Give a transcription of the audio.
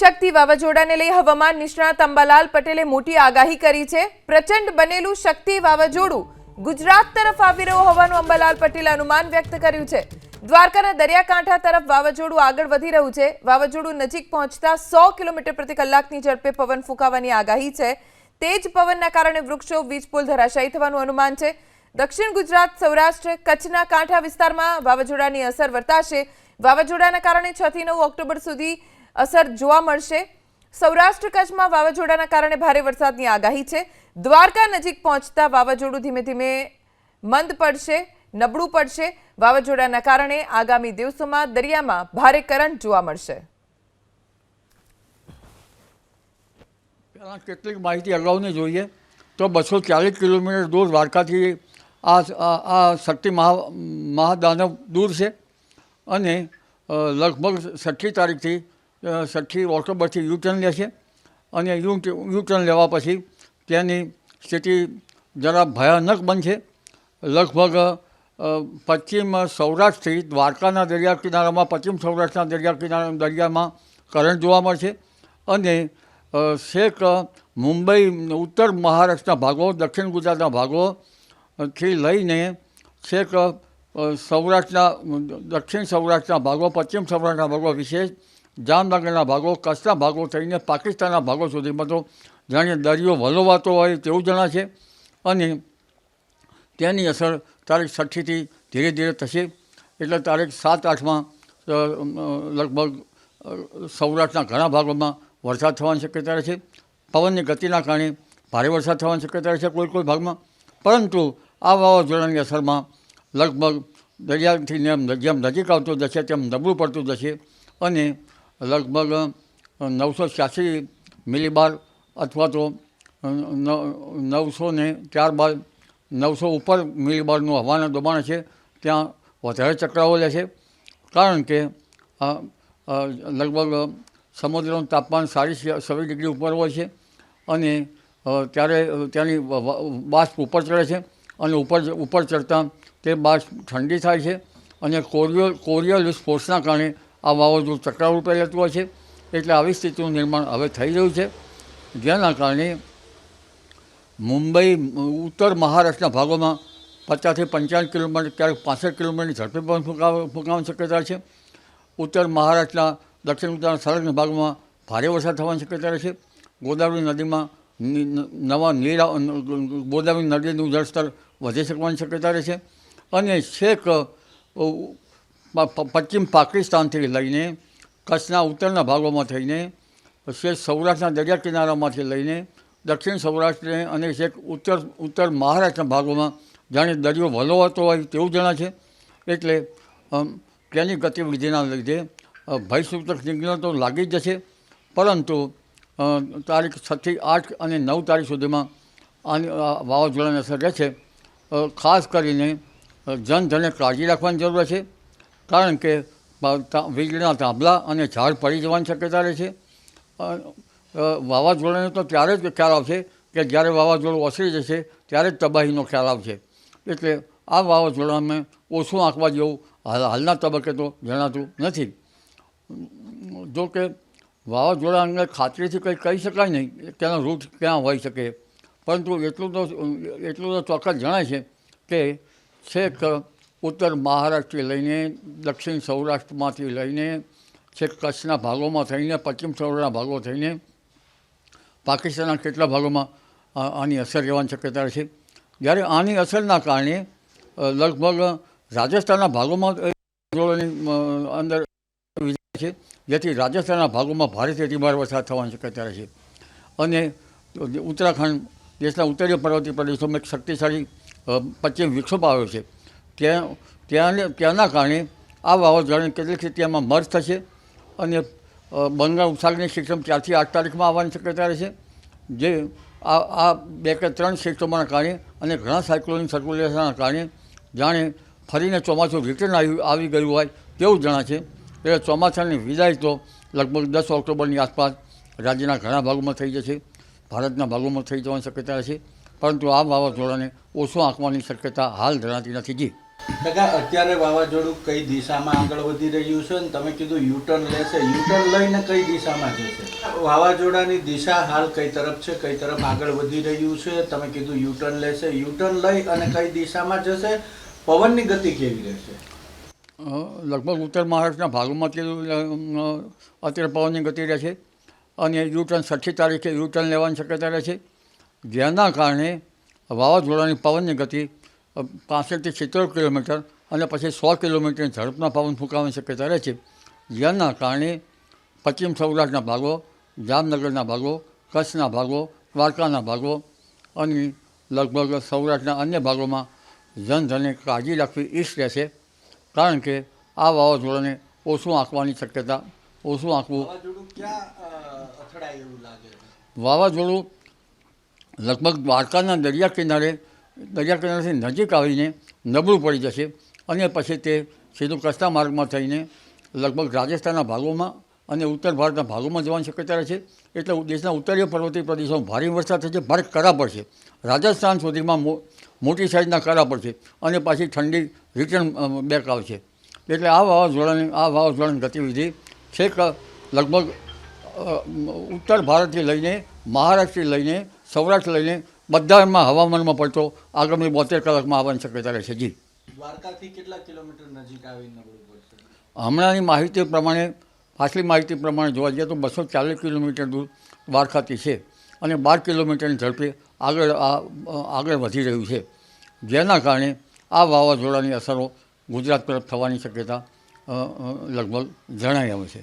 શક્તિ વાવાઝોડાને લઈ હવામાન નિષ્ણાત અંબાલાલ પટેલે મોટી આગાહી કરી છે. પ્રચંડ બનેલું શક્તિ વાવાઝોડું ગુજરાત તરફ આવી રહ્યું હોવાનું અંબાલાલ પટેલે અનુમાન વ્યક્ત કર્યું છે. દ્વારકાના દરિયાકાંઠા તરફ વાવાઝોડું આગળ વધી રહ્યું છે. વાવાઝોડું નજીક પહોંચતા સો કિલોમીટર પ્રતિ કલાકની ઝડપે પવન ફૂંકાવાની આગાહી છે. તેજ પવનના કારણે વૃક્ષો વીજપોલ ધરાશાયી થવાનું અનુમાન છે. દક્ષિણ ગુજરાત, સૌરાષ્ટ્ર, કચ્છના કાંઠા વિસ્તારમાં વાવાઝોડાની અસર વર્તાશે. વાવાઝોડાના કારણે છથી નવ ઓક્ટોબર સુધી અસર જોવા મળશે. સૌરાષ્ટ્ર કચ્છમાં વાવાઝોડાના કારણે ભારે વરસાદની આગાહી છે. દ્વારકા નજીક પહોંચતા વાવાઝોડું ધીમે ધીમે મંદ પડશે, નબળું પડશે. વાવાઝોડાના કારણે આગામી દિવસોમાં દરિયામાં ભારે કરંટ જોવા મળશે. કેટલીક માહિતી અગાઉની જોઈએ તો બસો ચાલીસ કિલોમીટર દૂર દ્વારકાથી આ આ શક્તિ મહા, મહાદાનવ દૂર છે. અને લગભગ છઠ્ઠી તારીખથી અ, છઠ્ઠી ઓક્ટોબરથી યુટર્ન લે છે. અને યુટર્ન લેવા પછી તેની સ્થિતિ જરા ભયાનક બનશે. લગભગ પશ્ચિમ સૌરાષ્ટ્રથી દ્વારકાના દરિયા કિનારામાં પશ્ચિમ સૌરાષ્ટ્રના દરિયા કિનારા દરિયામાં કરંટ જોવા મળશે. અને છેક મુંબઈ ઉત્તર મહારાષ્ટ્રના ભાગો દક્ષિણ ગુજરાતના ભાગોથી લઈને છેક સૌરાષ્ટ્રના દક્ષિણ સૌરાષ્ટ્રના ભાગો પશ્ચિમ સૌરાષ્ટ્રના ભાગો વિશેષ જામનગરના ભાગો, કચ્છના ભાગો થઈને પાકિસ્તાનના ભાગો સુધીમાં તો જાણે દરિયો વલોવાતો હોય તેવું જણાશે અને તેની અસર તારીખ છઠ્ઠીથી ધીરે ધીરે થશે. એટલે તારીખ સાત આઠમાં લગભગ સૌરાષ્ટ્રના ઘણા ભાગોમાં વરસાદ થવાની શક્યતા રહે છે. પવનની ગતિના કારણે ભારે વરસાદ થવાની શક્યતા રહે છે કોઈ કોઈ ભાગમાં. પરંતુ આ વાવાઝોડાની અસરમાં લગભગ દરિયાથી જેમ નજીક આવતું જશે તેમ નબળું પડતું જશે અને લગભગ નવસો છ્યાસી મિલીબાર અથવા તો નવસો ને ત્યારબાદ નવસો ઉપર મિલીબારનું હવાના દબાણ છે, ત્યાં વધારે ચક્રાઓ લે છે. કારણ કે લગભગ સમુદ્રનું તાપમાન સાડી સવી ડિગ્રી ઉપર હોય છે અને ત્યારે ત્યાંની બાષ્પ ઉપર ચડે છે અને ઉપર ઉપર ચડતા તે બાષ્પ ઠંડી થાય છે અને કોરિયો કોરિયલ ફોર્સના કારણે આ વાવાઝોડું ચક્રાવ રૂપે લેતું હોય છે, એટલે આવી સ્થિતિનું નિર્માણ હવે થઈ રહ્યું છે. જેના કારણે મુંબઈ, ઉત્તર મહારાષ્ટ્રના ભાગોમાં પચાસથી પંચાવન કિલોમીટર, ક્યારેક પાસઠ કિલોમીટરની ઝડપે પણ ફૂંકાવ, ફૂંકાવાની શક્યતા છે. ઉત્તર મહારાષ્ટ્રના દક્ષિણ ઉત્તરના સરહદના ભાગમાં ભારે વરસાદ થવાની શક્યતા છે. ગોદાવરી નદીમાં નવા નીર ગોદાવરી નદીનું જળસ્તર વધી શકવાની શક્યતા રહે છે. અને છેક પશ્ચિમ પાકિસ્તાનથી લઈને કચ્છના ઉત્તરના ભાગોમાં થઈને છેક સૌરાષ્ટ્રના દરિયા કિનારામાંથી લઈને દક્ષિણ સૌરાષ્ટ્રને અને છેક ઉત્તર ઉત્તર મહારાષ્ટ્રના ભાગોમાં જાણે દરિયો વલોવાતો હોય તેવું જણા છે. એટલે તેની ગતિવિધિના લીધે ભયસૂચક સિગ્નલ તો લાગી જ જશે. પરંતુ તારીખ છથી આઠ અને નવ તારીખ સુધીમાં આની વાવાઝોડાની અસર રહેશે. ખાસ કરીને જનધને કાળજી રાખવાની જરૂર છે. કારણ કે વીજળીના થાંભલા અને ઝાડ પડી જવાની શક્યતા રહે છે વાવાઝોડાને તો ત્યારે જ ખ્યાલ આવશે કે જ્યારે વાવાઝોડું ઓસરી જશે ત્યારે જ તબાહીનો ખ્યાલ આવશે. એટલે આ વાવાઝોડામાં ઓછું આંકવા જેવું હાલ હાલના તબક્કે તો જણાતું નથી. જો કે વાવાઝોડા અંગે ખાતરીથી કંઈ કહી શકાય નહીં, તેનો રૂટ ક્યાં હોઈ શકે? પરંતુ એટલું તો એટલું તો ચોક્કસ જણાય છે કે છેક ઉત્તર મહારાષ્ટ્રથી લઈને દક્ષિણ સૌરાષ્ટ્રમાંથી લઈને છેક કચ્છના ભાગોમાં થઈને, પશ્ચિમ સૌરાષ્ટ્રના ભાગો થઈને, પાકિસ્તાનના કેટલા ભાગોમાં આની અસર રહેવાની શક્યતા છે. જ્યારે આની અસરના કારણે લગભગ રાજસ્થાનના ભાગોમાં અંદર છે, જેથી રાજસ્થાનના ભાગોમાં ભારેથી અતિભારે વરસાદ થવાની શક્યતા છે. અને ઉત્તરાખંડ, દેશના ઉત્તરીય પર્વતીય પ્રદેશોમાં એક શક્તિશાળી પશ્ચિમ વિક્ષોભ આવ્યો છે. ત્યાં ત્યાં ત્યાંના કારણે આ વાવાઝોડાની કેટલીક સ્થિતિમાં મર્જ થશે અને બંગાળ ઉપસાગરની સિસ્ટમ ત્યારથી આઠ તારીખમાં આવવાની શક્યતા રહેશે. જે આ આ બે કે ત્રણ સિસ્ટમોના કારણે અને ઘણા સાયક્લોનિક સર્ક્યુલેશનના કારણે જાણે ફરીને ચોમાસું રિટર્ન આવી આવી ગયું હોય તેવું જણા છે એટલે ચોમાસાની વિદાય તો લગભગ દસ ઓક્ટોબરની આસપાસ રાજ્યના ઘણા ભાગોમાં થઈ જશે. ભારતના ભાગોમાં થઈ જવાની શક્યતા છે પરંતુ આ વાવાઝોડાને ઓછો આંકવાની શક્યતા હાલ ધરાતી નથી જી. કાકા, અત્યારે વાવાઝોડું કઈ દિશામાં આગળ વધી રહ્યું છે? ને તમે કીધું યુટર્ન લેશે. યુટર્ન લઈને કઈ દિશામાં જશે? વાવાઝોડાની દિશા હાલ કઈ તરફ છે, કઈ તરફ આગળ વધી રહ્યું છે? તમે કીધું યુટર્ન લેશે. યુટર્ન લઈ અને કઈ દિશામાં જશે? પવનની ગતિ કેવી રહેશે? લગભગ ઉત્તર મહારાષ્ટ્રના ભાગોમાં અત્યારે પવનની ગતિ રહે છે અને યુટર્ન છઠ્ઠી તારીખે યુટર્ન લેવાની શક્યતા રહે છે જેના કારણે વાવાઝોડાની પવનની ગતિ પાસઠથી સિત્તેર કિલોમીટર અને પછી સો કિલોમીટરની ઝડપના પવન ફૂંકાવાની શક્યતા રહે છે. જેના કારણે પશ્ચિમ સૌરાષ્ટ્રના ભાગો જામનગરના ભાગો કચ્છના ભાગો દ્વારકાના ભાગો અને લગભગ સૌરાષ્ટ્રના અન્ય ભાગોમાં જનધને કાળજી રાખવી ઈચ્છ રહેશે કારણ કે આ વાવાઝોડાને ઓછું આંકવાની શક્યતા ઓછું આંકવું વાવાઝોડું લગભગ દ્વારકાના દરિયા કિનારે દરિયા કિનારાથી નજીક આવીને નબળું પડી જશે અને પછી તે સીધું કચ્છના માર્ગમાં થઈને લગભગ રાજસ્થાનના ભાગોમાં અને ઉત્તર ભારતના ભાગોમાં જવાની શક્યતા રહે છે. એટલે દેશના ઉત્તરીય પર્વતીય પ્રદેશોમાં ભારે વરસાદ થશે, ભારે કરા પડશે. રાજસ્થાન સુધીમાં મોટી સાઇઝના કરા પડશે અને પાછી ઠંડી રિટર્ન બેક આવશે. એટલે આ વાવાઝોડાની આ વાવાઝોડાની ગતિવિધિ છેક લગભગ ઉત્તર ભારતથી લઈને, મહારાષ્ટ્રથી લઈને સૌરાષ્ટ્ર લઈને બધામાં હવામાનમાં પડતો આગામી બોતેર કલાકમાં આવવાની શક્યતા રહેશે. જી. દ્વારકાથી કેટલા કિલોમીટર નજીક આવીને હમણાંની માહિતી પ્રમાણે પાછલી માહિતી પ્રમાણે જોવા જઈએ તો બસો ચાલીસ કિલોમીટર દૂર દ્વારકાથી છે અને બાર કિલોમીટરની ઝડપે આગળ આગળ વધી રહ્યું છે. જેના કારણે આ વાવાઝોડાની અસરો ગુજરાત તરફ થવાની શક્યતા લગભગ જણાઈ આવે છે.